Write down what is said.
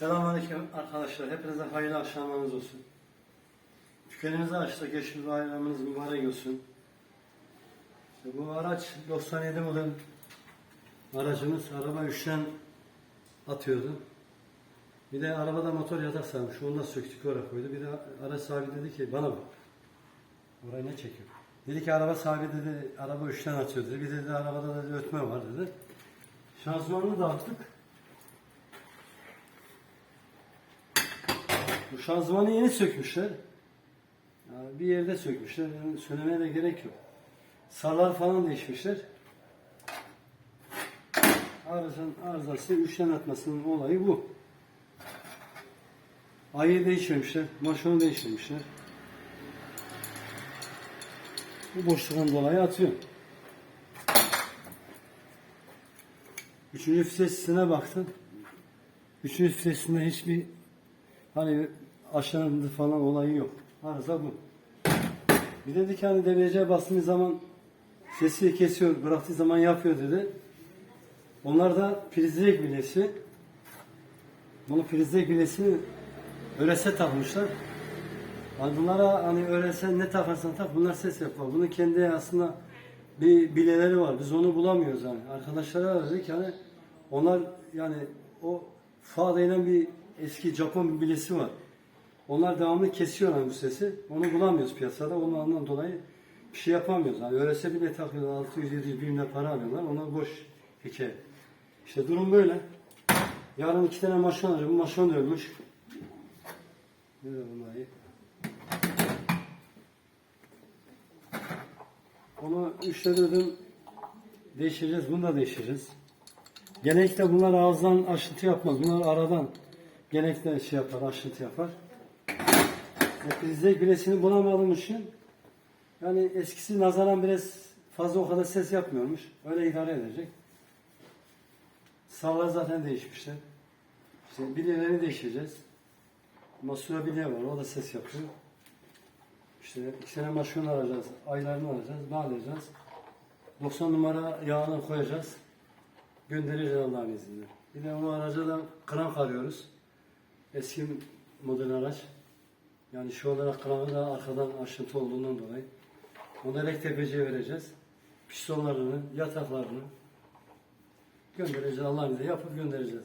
Selamünaleyküm arkadaşlar. Hepinize hayırlı akşamlarınız olsun. Dükkanımızı açtık. Geçmiş bayramınız mübarek olsun. İşte bu araç 97 model aracımız. Araba üçten atıyordu. Bir de arabada motor yatak sarmış. Onu da söktük oraya koydu. Bir de araç sahibi dedi ki bana bak. Orayı ne çekiyor? Dedi ki araba sahibi dedi araba üçten atıyor dedi. Bir dedi arabada dedi ötme var dedi. Şanzımanını da Bu şanzımanı yeni sökmüşler. Yani bir yerde sökmüşler. Yani söylemeye de gerek yok. Sarlar falan değişmişler. Arızın arızası üçten atmasının olayı bu. Ayı değiştirmişler. Maşonu değiştirmişler. Bu boşluktan dolayı atıyor. Üçüncü vitesine baktım. Üçüncü vitesinde hiçbir hani aşağıda falan olayı yok. Arıza bu. Bir dedi ki hani debriyaj'a bastığı zaman sesi kesiyor, bıraktığı zaman yapıyor dedi. Onlar da prizlek bilesi. Bunu prizlek bilesini öylese takmışlar. Hani bunlara hani öylese ne takarsan tak bunlar ses yapıyor. Bunun kendi aslında bir bileleri var. Biz onu bulamıyoruz hani. Arkadaşlara dedik hani onlar yani o fa denilen bir eski Japon bilesi var. Onlar devamlı kesiyorlar bu sesi. Onu bulamıyoruz piyasada. Ondan dolayı bir şey yapamıyoruz. Hani öylese bile takıyorlar. 600 700 bin para alıyorlar. Onlar boş hikaye. İşte durum böyle. Yarın iki tane maşon alacağım. Bu maşon ölmüş. Nerede bunlar iyi? Onu üçledim. Değiştireceğiz. Bunu da değiştireceğiz. Genellikle bunlar ağızdan aşıntı yapmaz. Bunlar aradan genellikle şey yapar, aşıntı yapar. E, bizde bilesini bulamadığım için yani eskisi nazaran biraz fazla o kadar ses yapmıyormuş. Öyle idare edecek. Sağlar zaten değişmişler. İşte bilyeleri değiştireceğiz. Masura bilye var, o da ses yapıyor. İşte iki sene maşını alacağız, aylarını alacağız, bağlayacağız. 90 numara yağını koyacağız. Göndereceğiz Allah'ın izniyle. Bir de o araca da krank arıyoruz. Eski model araç. Yani şu olarak krankı da arkadan aşıntı olduğundan dolayı. Onu elek tepeciye vereceğiz. Pistonlarını, yataklarını göndereceğiz Allah'ın yapıp göndereceğiz.